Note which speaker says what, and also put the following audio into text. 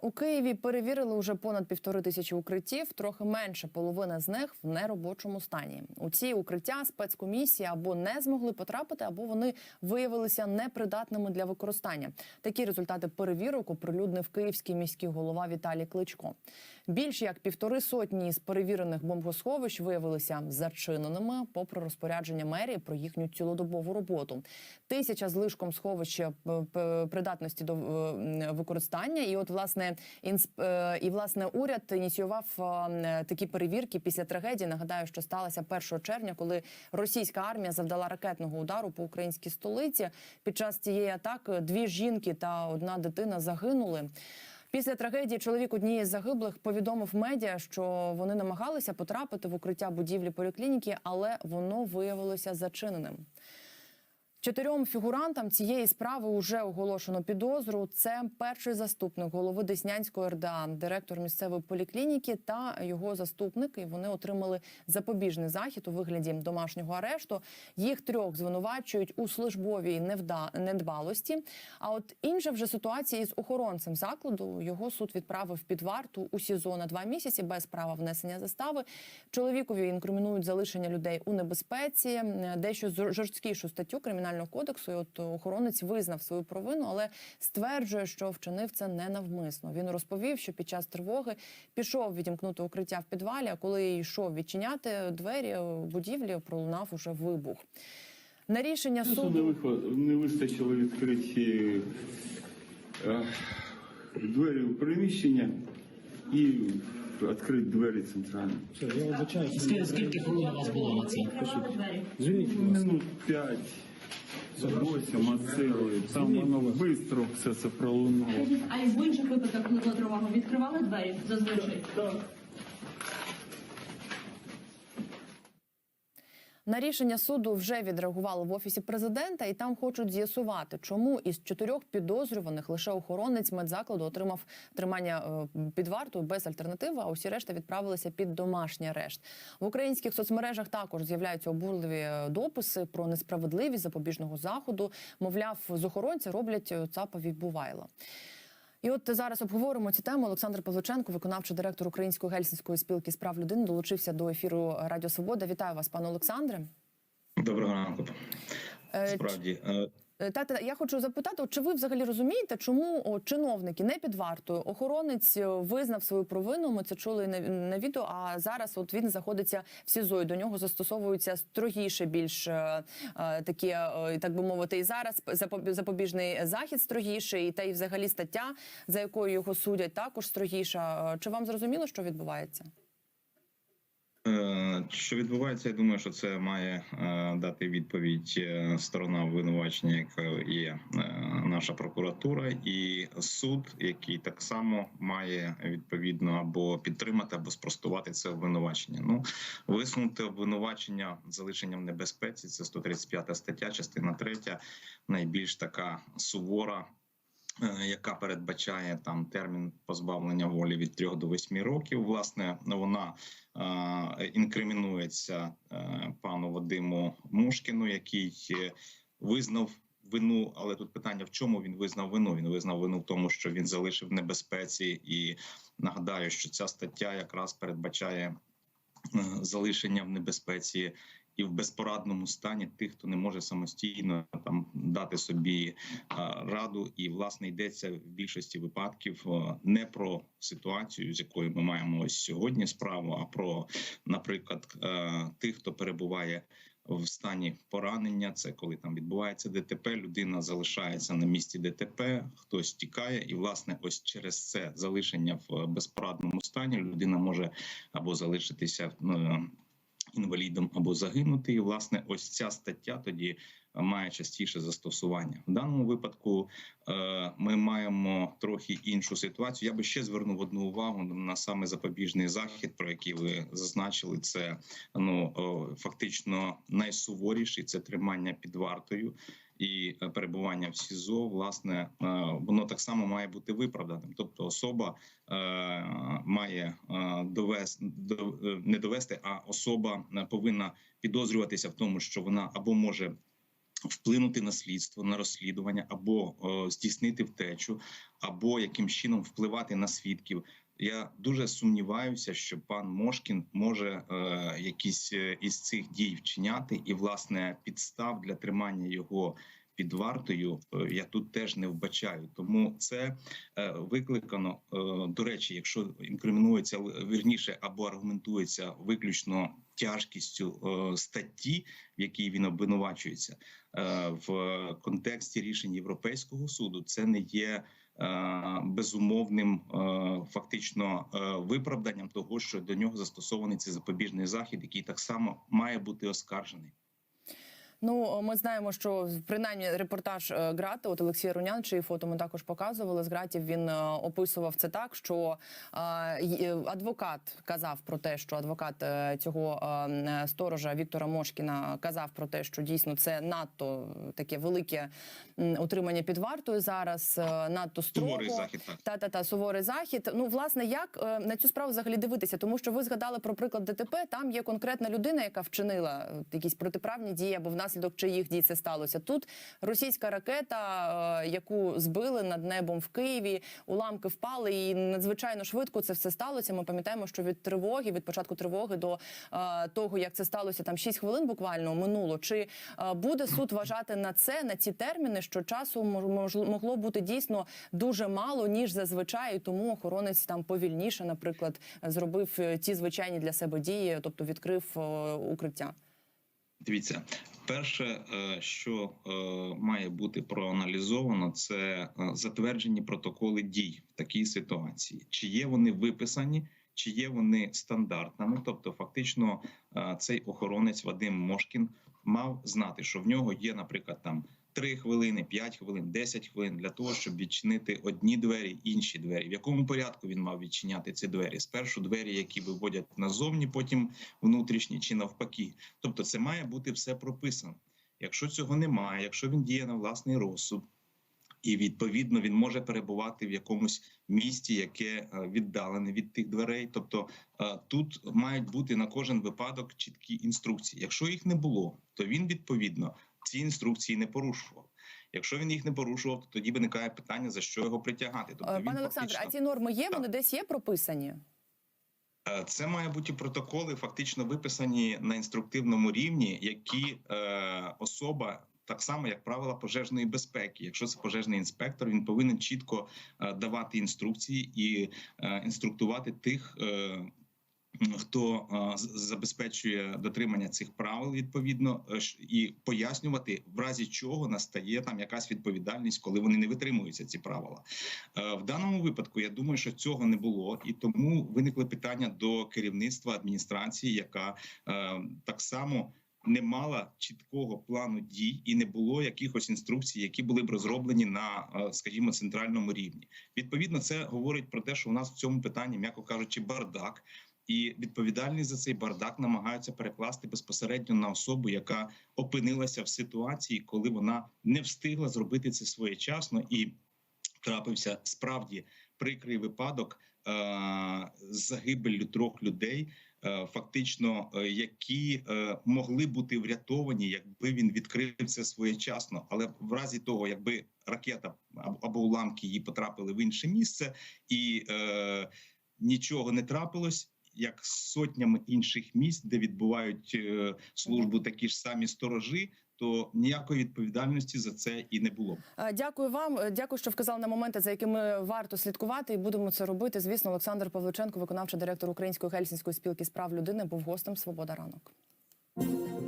Speaker 1: У Києві перевірили уже понад півтори тисячі укриттів. Трохи менше половина з них в неробочому стані. У ці укриття спецкомісії або не змогли потрапити, або вони виявилися непридатними для використання. Такі результати перевірок оприлюднив київський міський голова Віталій Кличко. Більш як півтори сотні з перевірених бомбосховищ виявилися зачиненими, попри розпорядження мерії про їхню цілодобову роботу. Тисяча з лишком сховища п- придатності до е, використання. І от власне інсп... е, і власне уряд ініціював е, такі перевірки після трагедії. Нагадаю, що сталося 1 червня, коли російська армія завдала ракетного удару по українській столиці. Під час цієї атаки дві жінки та одна дитина загинули. Після трагедії чоловік однієї з загиблих повідомив медіа, що вони намагалися потрапити в укриття будівлі поліклініки, але воно виявилося зачиненим. Чотирьом фігурантам цієї справи вже оголошено підозру. Це перший заступник голови Деснянської РДА, директор місцевої поліклініки та його заступник. І вони отримали запобіжний захід у вигляді домашнього арешту. Їх трьох звинувачують у службовій недбалості. А от інша вже ситуація із охоронцем закладу. Його суд відправив під варту у СІЗО на два місяці без права внесення застави. Чоловікові інкримінують залишення людей у небезпеці, е, дещо жорсткішу статтю кримінального кодексу. І от охоронець визнав свою провину, але стверджує, що вчинив це ненавмисно. Він розповів, що під час тривоги пішов відімкнути укриття в підвалі. А коли йшов відчиняти двері будівлі, пролунав уже вибух. На рішення
Speaker 2: не,
Speaker 1: суду
Speaker 2: не вистачило відкриті е, двері у приміщення і відкрити двері центральні.
Speaker 3: Все, я.
Speaker 4: Скільки, скільки хвилин у вас було на це?
Speaker 3: Звільніть.
Speaker 2: Минут п'ять, а цілий. Там воно швидко все це пролунало.
Speaker 5: А і в інших випадках, коли була тривога, відкривали двері зазвичай?
Speaker 1: На рішення суду вже відреагували в офісі президента, і там хочуть з'ясувати, чому із чотирьох підозрюваних лише охоронець медзакладу отримав тримання е, під вартою без альтернативи. А усі решта відправилися під домашній арешт. В українських соцмережах також з'являються обурливі е, дописи про несправедливість запобіжного заходу. Мовляв, з охоронця роблять е, цапові бувайла. І от зараз обговоримо цю тему. Олександр Павличенко, виконавчий директор Української гельсінської спілки з прав людини, долучився до ефіру Радіо Свобода. Вітаю вас, пане Олександре.
Speaker 6: Доброго ранку.
Speaker 1: Е,
Speaker 6: Справді, Е,
Speaker 1: Тата, я хочу запитати, чи ви взагалі розумієте, чому чиновники не під вартою? Охоронець е, визнав свою провину. Ми це чули на, відео. А зараз от він знаходиться в СІЗО, і до нього застосовуються строгіше, більш е, е, такі, е, так би мовити, і зараз запоб- запобіжний захід строгіший, і та й взагалі стаття, за якою його судять, також строгіша. Е, Чи вам зрозуміло, що відбувається?
Speaker 6: Е, що відбувається, я думаю, що це має е, дати відповідь е, сторона обвинувачення, яка є наша прокуратура, і суд, який так само має відповідно або підтримати, або спростувати це обвинувачення. Ну висунути обвинувачення залишенням небезпеці. Це 135 стаття, частина 3, найбільш така сувора. Е, Яка передбачає там термін позбавлення волі від 3 до 8 років, власне, вона е, інкримінується е, пану Вадиму Мушкіну, який визнав вину. Але тут питання: в чому він визнав вину? Він визнав вину в тому, що він залишив небезпеці, і нагадаю, що ця стаття якраз передбачає е, залишення в небезпеці і в безпорадному стані тих, хто не може самостійно там дати собі раду, і власне йдеться в більшості випадків не про ситуацію, з якою ми маємо ось сьогодні справу, а про, наприклад, тих, хто перебуває. В стані поранення, це коли там відбувається ДТП, людина залишається на місці ДТП, хтось тікає, і власне, ось через це залишення в безпорадному стані людина може або залишитися інвалідом або загинути. І власне, ось ця стаття тоді має частіше застосування. В даному випадку е, ми маємо трохи іншу ситуацію. Я би ще звернув одну увагу на саме запобіжний захід, про який ви зазначили. Це ну фактично найсуворіший це тримання під вартою. І е, перебування в СІЗО, власне, е, воно так само має бути виправданим. Тобто, особа е, має довести до, не довести, а особа повинна підозрюватися в тому, що вона або може вплинути на слідство, на розслідування, або е, здійснити втечу, або яким чином впливати на свідків. Я дуже сумніваюся, що пан Мошкін може е, якісь е, із цих дій вчиняти, і власне підстав для тримання його під вартою е, я тут теж не вбачаю. Тому це е, викликано е, до речі, якщо інкримінується вірніше або аргументується виключно тяжкістю статті, в якій він обвинувачується, в контексті рішень Європейського суду, це не є безумовним фактично виправданням того, що до нього застосований цей запобіжний захід, який так само має бути оскаржений.
Speaker 1: Ну, ми знаємо, що принаймні репортаж е, Грати, от Олексій Рунян, чиї фото ми також показували з Гратів. Він е, описував це так, що е, адвокат казав про те, що адвокат цього сторожа Віктора Мошкіна казав про те, що дійсно це надто таке велике утримання під вартою зараз, надто строго.
Speaker 6: Суворий захід так.
Speaker 1: Та та та суворий захід. Ну власне, як на цю справу взагалі дивитися? Тому що ви згадали про приклад ДТП. Там є конкретна людина, яка вчинила якісь протиправні дії або внаслідок чиїх дій це сталося. Тут російська ракета, е, яку збили над небом в Києві, уламки впали, і надзвичайно швидко це все сталося. Ми пам'ятаємо, що від тривоги, від початку тривоги до е, того, як це сталося, там 6 хвилин буквально минуло. Чи е, буде суд вважати на це, на ці терміни, що часу могло бути дійсно дуже мало, ніж зазвичай, і тому охоронець там повільніше, наприклад, зробив ті звичайні для себе дії, тобто відкрив укриття.
Speaker 6: Дивіться, перше, е, що е, має бути проаналізовано, це е, затверджені протоколи дій в такій ситуації. Чи є вони виписані, чи є вони стандартними? Тобто, фактично, цей охоронець Вадим Мошкін мав знати, що в нього є, наприклад, там 3 хвилини, 5 хвилин, 10 хвилин для того, щоб відчинити одні двері, інші двері. В якому порядку він мав відчиняти ці двері? Спершу двері, які виводять назовні, потім внутрішні чи навпаки. Тобто, це має бути все прописано. Якщо цього немає, якщо він діє на власний розсуд, і відповідно він може перебувати в якомусь місті, яке е, віддалене від тих дверей. Тобто е, тут мають бути на кожен випадок чіткі інструкції. Якщо їх не було, то він відповідно ці інструкції не порушував. Якщо він їх не порушував, то тоді виникає питання за що його притягати. Тобто
Speaker 1: Е, Пане Олександре, а ці норми є?
Speaker 6: Так.
Speaker 1: Вони десь є прописані?
Speaker 6: Е, Це має бути протоколи, фактично виписані на інструктивному рівні, які е, особа. Так само, як правила пожежної безпеки. Якщо це пожежний інспектор, він повинен чітко е, давати інструкції і інструктувати тих, хто забезпечує дотримання цих правил відповідно, е, і пояснювати, в разі чого настає там якась відповідальність, коли вони не витримуються ці правила. Е, В даному випадку я думаю, що цього не було, і тому виникли питання до керівництва адміністрації, яка е, так само. Не мала чіткого плану дій і не було якихось інструкцій, які були б розроблені на, скажімо, центральному рівні. Відповідно, це говорить про те, що у нас в цьому питанні, м'яко кажучи, бардак, і відповідальність за цей бардак намагаються перекласти безпосередньо на особу, яка опинилася в ситуації, коли вона не встигла зробити це своєчасно і трапився справді прикрий випадок е, з загибеллю трьох людей, е, фактично, е, які е, могли бути врятовані, якби він відкрив це своєчасно. Але в разі того, якби ракета або уламки її потрапили в інше місце, і е, нічого не трапилось. Як з сотнями інших місць, де відбувають е, службу такі ж самі сторожі, то ніякої відповідальності за це і не було.
Speaker 1: Е, Дякую вам. Е, Дякую, що вказали на моменти, за якими варто слідкувати, і будемо це робити. Звісно, Олександр Павличенко, виконавчий директор Української гельсінської спілки з прав людини, був гостем Свобода ранок.